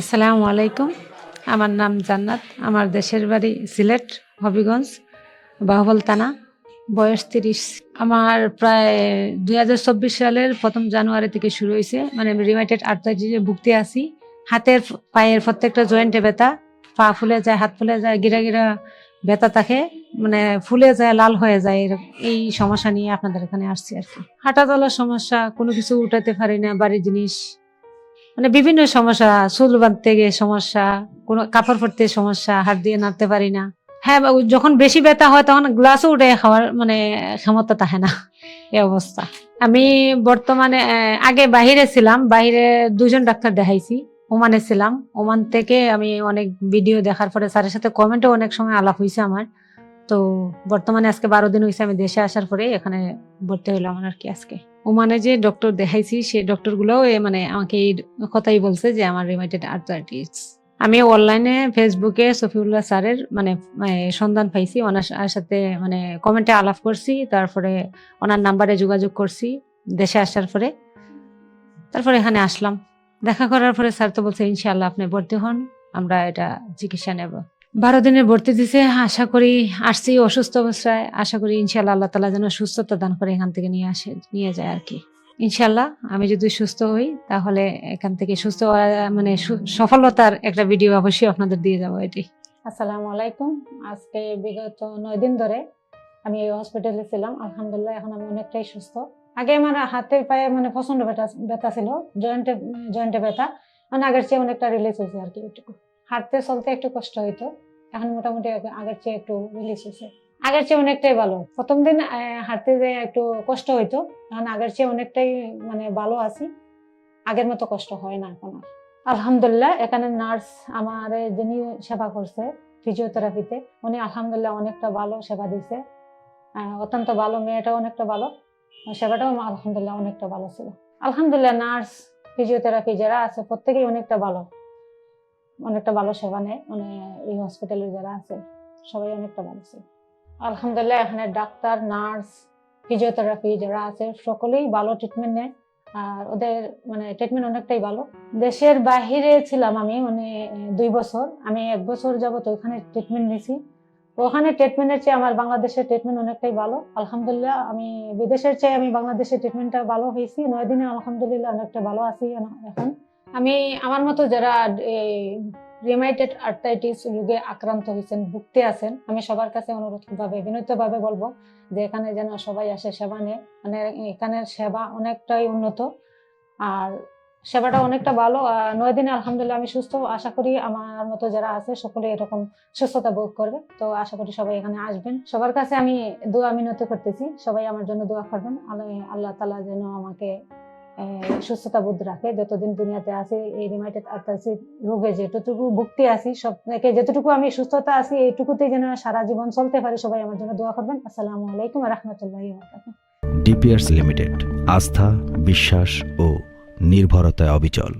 আসসালামু আলাইকুম। আমার নাম জান্নাত। আমার দেশের বাড়ি সিলেট, হবিগঞ্জ, বাহুবল থানা, বয়স তিরিশ। আমার প্রায় দুই হাজার চব্বিশ সালের প্রথম জানুয়ারি থেকে শুরু হয়েছে। মানে আমি রিমাইটেড আর্থাইটিসে ভুগতে আসি হাতের পায়ের প্রত্যেকটা জয়েন্টে ব্যথা, পা ফুলে যায়, হাত ফুলে যায়, গিরা গিরা ব্যথা থাকে মানে ফুলে যায়, লাল হয়ে যায় এই সমস্যা নিয়ে আপনাদের এখানে আসছি আর কি। হাঁটা চলার সমস্যা, কোনো কিছু উঠাতে পারি না, বাড়ির জিনিস মানে বিভিন্ন সমস্যা, চুল বাঁধতে গিয়ে সমস্যা, কোনো কাপড় পরতে সমস্যা, হাত দিয়ে নাড়তে পারি না। হ্যাঁ যখন বেশি ব্যথা হয় তখন গ্লাসও উঠে খাওয়ার মানে ক্ষমতা থাকে না। এই অবস্থা। আমি বর্তমানে আগে বাহিরে ছিলাম, বাহিরে দুজন ডাক্তার দেখাইছি, ওমানে ছিলাম। ওমান থেকে আমি অনেক ভিডিও দেখার পরে স্যারের সাথে কমেন্টও অনেক সময় আলাপ হয়েছে আমার। তো বর্তমানে আজকে বারো দিন হয়েছে আমি দেশে আসার পরে এখানে ভর্তি হইলাম আর কি আজকে। ওমানে যে ডক্টর দেখাইছি, সে ডক্টরগুলো মানে আমাকে এই কথাই বলছে যে আমার রিমাইটেড আর্থারাইটিস আমি অনলাইনে ফেসবুকে সফিউল্লাহ স্যারের মানে সন্ধান পাইছি, ওনার সাথে মানে কমেন্টে আলাপ করছি, তারপরে ওনার নাম্বারে যোগাযোগ করছি, দেশে আসার পরে। তারপরে এখানে আসলাম। দেখা করার পরে স্যার তো বলছে ইনশাল্লাহ আপনি ভর্তি হন, আমরা এটা চিকিৎসা নেব। বারো দিনের ভর্তি দিছে, আশা করি আসছি অসুস্থ অবস্থায়। আশা করি ইনশাল্লাহ আল্লাহ তালা যেন সুস্থতা দান করে এখান থেকে নিয়ে আসে, নিয়ে যায় আর কি। ইনশাল্লাহ আমি যদি সুস্থ হই, তাহলে এখান থেকে সুস্থ মানে সফলতার একটা ভিডিও অবশ্যই আপনাদের দিয়ে যাব এটি। আসসালামু আলাইকুম। আজকে বিগত নয় দিন ধরে আমি এই হসপিটালে ছিলাম। আলহামদুলিল্লাহ এখন আমি অনেকটাই সুস্থ। আগে আমার হাতে পায়ে মানে প্রচণ্ড ব্যথা ব্যথা ছিল জয়েন্টে জয়েন্টে ব্যথা। মানে আগের চেয়ে অনেকটা রিলিজ হয়েছে আর কি একটু হাঁটতে চলতে একটু কষ্ট হইতো। এখন মোটামুটি আগের চেয়ে একটু রিলিজ হয়েছে আগের চেয়ে অনেকটাই ভালো। প্রথম দিন হাঁটতে যেয়ে একটু কষ্ট হইতো, এখন আগের চেয়ে অনেকটাই মানে ভালো আছি। আগের মতো কষ্ট হয় না এখন আর। আলহামদুলিল্লাহ, এখানে নার্স আমার যিনি সেবা করছে ফিজিওথেরাপিতে উনি আলহামদুলিল্লাহ অনেকটা ভালো সেবা দিছে। অত্যন্ত ভালো, মেয়েটাও অনেকটা ভালো। সেবাটাও আলহামদুলিল্লাহ অনেকটা ভালো ছিল। আলহামদুলিল্লাহ, নার্স ফিজিওথেরাপি যারা আছে, প্রত্যেকেই অনেকটা ভালো। অনেকটা ভালো সেবা নেয়। মানে এই হসপিটালে যারা আছে, সবাই অনেকটা ভালো ছিল আলহামদুলিল্লাহ, এখানে ডাক্তার, নার্স ফিজিওথেরাপি যারা আছে, সকলেই ভালো ট্রিটমেন্ট নেয়। আর ওদের মানে ট্রিটমেন্ট অনেকটাই ভালো। দেশের বাহিরে ছিলাম আমি মানে দুই বছর। আমি এক বছর যাবত ওখানে ট্রিটমেন্ট নিয়েছি। ওখানে ট্রিটমেন্টের চেয়ে আমার বাংলাদেশের ট্রিটমেন্ট অনেকটাই ভালো। আলহামদুলিল্লাহ, আমি বিদেশের চেয়ে আমি বাংলাদেশের ট্রিটমেন্টটা ভালো হয়েছি। নয় দিনে আলহামদুলিল্লাহ অনেকটা ভালো আছি এখন। আমি আমার মতো যারা রিমাইটেড আর্থাইটিস রোগে আক্রান্ত হয়েছেন, ভুগতে আছেন, আমি সবার কাছে অনুরোধ ভাবে বিনীতভাবে বলব যে এখানে যেন সবাই আসে সেবা নেয়। মানে এখানের সেবা অনেকটাই উন্নত। আর সেবাটা অনেকটা ভালো। নয় দিনে আলহামদুলিল্লাহ আমি সুস্থ। আশা করি আমার মতো যারা আছে, সকলে এরকম সুস্থতা ভোগ করবে। তো আশা করি সবাই এখানে আসবেন। সবার কাছে আমি দোয়া মিনতি করতেছি। সবাই আমার জন্য দোয়া করবেন। আল্লাহ তালা যেন আমাকে সুস্থতা বোধ রাখে, যতদিন দুনিয়াতে আছি, এই রিমাইটেড আর্থাইটিস রোগে যেটুকু ভুক্তি আছি, সব থেকে যতটুকু আমি সুস্থতা আছি, এইটুকুতেই যেন সারা জীবন চলতে পারি, সবাই আমার জন্য দোয়া করবেন। আসসালামু আলাইকুম রহমতুল্লাহ ডিপিআরস লিমিটেড, আস্থা, বিশ্বাস ও নির্ভরতায় অবিচল।